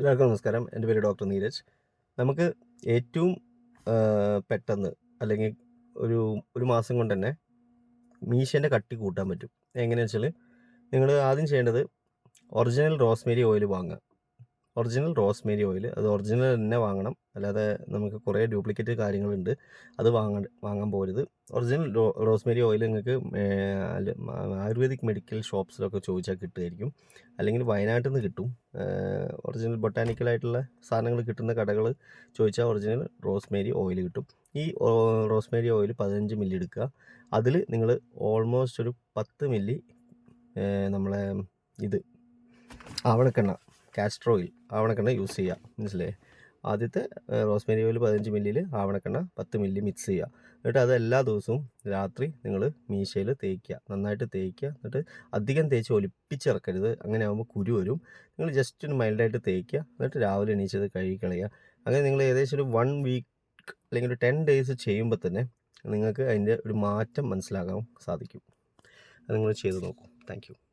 എല്ലാവർക്കും നമസ്കാരം. എന്റെ പേര് ഡോക്ടർ നീരജ്. നമുക്ക് ഏറ്റവും പെട്ടെന്ന് അല്ലെങ്കിൽ ഒരു ഒരു മാസം കൊണ്ട് തന്നെ മീശേന്റെ കട്ടി കൂട്ടാൻ പറ്റും. എങ്ങനെയാണെന്ന് വെച്ചാൽ നിങ്ങൾ ആദ്യം ചെയ്യേണ്ടത് ഒറിജിനൽ റോസ്മേരി ഓയിൽ വാങ്ങുക. ഒറിജിനൽ റോസ്മേരി ഓയിൽ അത് ഒറിജിനൽ തന്നെ വാങ്ങണം. അല്ലാതെ നമുക്ക് കുറേ ഡ്യൂപ്ലിക്കേറ്റ് കാര്യങ്ങളുണ്ട്. അത് വാങ്ങാൻ വാങ്ങാൻ പോരുത്. ഒറിജിനൽ റോസ്മേരി ഓയിൽ നിങ്ങൾക്ക് ആയുർവേദിക് മെഡിക്കൽ ഷോപ്സിലൊക്കെ ചോദിച്ചാൽ കിട്ടുമായിരിക്കും. അല്ലെങ്കിൽ വയനാട്ടിൽ നിന്ന് കിട്ടും ഒറിജിനൽ ബൊട്ടാനിക്കലായിട്ടുള്ള സാധനങ്ങൾ കിട്ടുന്ന കടകൾ ചോദിച്ചാൽ ഒറിജിനൽ റോസ്മേരി ഓയിൽ കിട്ടും. ഈ റോസ്മേരി ഓയിൽ പതിനഞ്ച് മില്ലി എടുക്കുക. അതിൽ നിങ്ങൾ ഓൾമോസ്റ്റ് ഒരു പത്ത് മില്ലി നമ്മളെ ഇത് ആവണക്കെണ്ണ കാസ്റ്റർ ഓയിൽ ആവണക്കെണ്ണ യൂസ് ചെയ്യുക മനസ്സിലായേ? ആദ്യത്തെ റോസ്മേരി ഓയിൽ പതിനഞ്ച് മില്ലിയിൽ ആവണക്കെണ്ണ പത്ത് മില്ലി മിക്സ് ചെയ്യുക എന്നിട്ട് അത് എല്ലാ ദിവസവും രാത്രി നിങ്ങൾ മീശയിൽ തേക്കുക നന്നായിട്ട് തേക്കുക എന്നിട്ട് അധികം തേച്ച് ഒലിപ്പിച്ചിറക്കരുത്. അങ്ങനെ ആകുമ്പോൾ കുരു വരും. നിങ്ങൾ ജസ്റ്റ് ഒന്ന് മൈൽഡായിട്ട് തേക്കുക എന്നിട്ട് രാവിലെ എണീച്ചത് കഴുകി കളയുക അങ്ങനെ നിങ്ങൾ ഏകദേശം ഒരു വൺ വീക്ക് അല്ലെങ്കിൽ ഒരു ടെൻ ഡേയ്സ് ചെയ്യുമ്പോൾ തന്നെ നിങ്ങൾക്ക് അതിന്റെ ഒരു മാറ്റം മനസ്സിലാക്കാൻ സാധിക്കും. അത് നിങ്ങൾ ചെയ്ത് നോക്കൂ. താങ്ക്